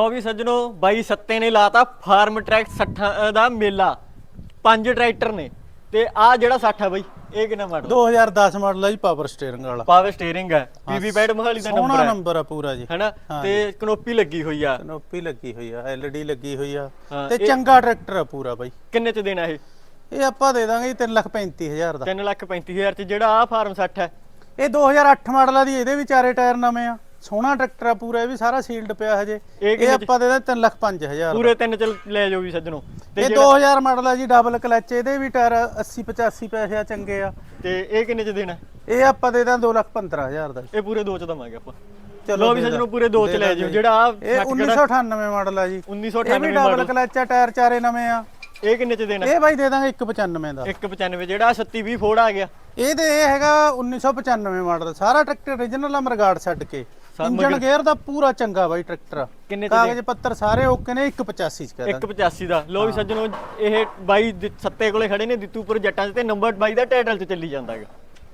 ਉਹ ਵੀ ਸੱਜਣੋ ਬਾਈ ਸੱਤੇ ਨੇ ਲਾਤਾ ਫਾਰਮ ਟਰੈਕ 60 ਦਾ ਮੇਲਾ। ਪੰਜ ਟਰੈਕਟਰ ਨੇ। ਤੇ ਆ ਜਿਹੜਾ 60 ਆ ਬਾਈ ਇਹ ਕਿੰਨਾ ਮਾਡਲ 2010 ਮਾਡਲ ਹੈ ਜੀ ਪਾਵਰ ਸਟੀਅਰਿੰਗ ਵਾਲਾ। ਪਾਵਰ ਸਟੀਅਰਿੰਗ ਹੈ ਪੀਵੀ ਪੈਡ ਮੋਹਾਲੀ ਦਾ ਨੰਬਰ ਸੋਹਣਾ ਹੈ ਨੰਬਰ ਆ ਪੂਰਾ ਜੀ। ਹੈਨਾ? ਤੇ ਕਨੋਪੀ ਲੱਗੀ ਹੋਈ ਆ। ਕਨੋਪੀ ਲੱਗੀ ਹੋਈ ਆ ਐਲਈਡੀ ਲੱਗੀ ਹੋਈ ਆ। ਹਾਂ, ਤੇ ਚੰਗਾ ਟਰੈਕਟਰ ਆ ਪੂਰਾ ਬਾਈ। ਕਿੰਨੇ ਚ ਦੇਣਾ ਇਹ? ਇਹ ਆਪਾਂ ਦੇ ਦਾਂਗੇ 335000 ਦਾ। 335000 ਚ ਜਿਹੜਾ ਆ ਫਾਰਮ 60 ਹੈ ਇਹ 2008 ਮਾਡਲ ਆ ਦੀ ਇਹਦੇ ਵੀ ਚਾਰੇ ਟਾਇਰ ਨਵੇਂ ਆ। ਸੋਹਣਾ ਟਰੈਕਟਰ ਆ ਪੂਰਾ ਇਹ ਵੀ ਸਾਰਾ ਸੀਲਡ ਪਿਆ ਹਜੇ। ਇਹ ਇਹ? ਆਪਾਂ ਦੇ ਦਾਂਗੇ 305000 ਪੂਰੇ ਤਿੰਨ ਚ ਲੈ ਜਾਓ ਵੀ ਸੱਜਣੋ। ਤੇ ਇਹ ਜਿਹੜਾ 2000 ਮਾਡਲ ਆ ਜੀ ਡਬਲ ਕਲਚ ਇਹਦੇ ਵੀ ਟਾਇਰ 80 85 ਪੈਸੇ ਆ ਚੰਗੇ ਆ। ਤੇ ਇਹ ਕਿੰਨੇ ਚ ਦੇਣਾ? ਇਹ ਆਪਾਂ ਦੇ ਦਾਂ 215000 ਦਾ ਜੀ। ਇਹ ਪੂਰੇ ਦੋ ਚ ਦਵਾਂਗੇ ਆਪਾਂ। ਚਲੋ ਵੀ ਦੇ ਸੱਜਣੋ ਦਾਂ- ਪੂਰੇ ਦੋ ਚ ਦੇ ਲੈ ਦਾਂ ਜਾਓ। ਜਿਹੜਾ ਆ ਇਹ 1998 ਮਾਡਲ ਆ ਜੀ। ਇਹ 1998 ਵੀ ਡਬਲ ਕਲਚ ਆ ਟਾਇਰ ਚਾਰੇ ਨਵੇਂ ਆ। ਇਹ ਕਿੰਨੇ ਚ ਦੇਣਾ? ਇਹ ਬਾਈ ਦੇ ਦਾਂਗੇ 195 ਦਾ। 195 ਜਿਹੜਾ 3620 ਫੋੜ ਆ ਗਿਆ। ਇਹ ਤੇ ਇਹ ਹੈਗਾ 1995 ਮਾਡਲ। ਸਾਰਾ ਟਰੈਕਟਰ origignal ਆ ਮਰਗਾੜ ਛੱਡ ਕੇ। ਇੰਜਨ ਗੇਅਰ ਦਾ ਪੂਰਾ ਚੰਗਾ ਬਾਈ ਟਰੈਕਟਰ ਕਿੰਨੇ ਚ ਕਾਗਜ਼ ਪੱਤਰ ਸਾਰੇ ਓਕੇ ਨੇ 185 ਚ ਕਹਿੰਦਾ 185 ਦਾ। ਲੋ ਵੀ ਸੱਜਣੋ ਇਹ ਬਾਈ ਸੱਤੇ ਕੋਲੇ ਖੜੇ ਨੇ ਦਿੱਤੂਪੁਰ ਜੱਟਾਂ ਤੇ ਨੰਬਰ ਬਾਈ ਦਾ ਟਾਈਟਲ 'ਚ ਚੱਲੀ ਜਾਂਦਾ ਹੈਗਾ।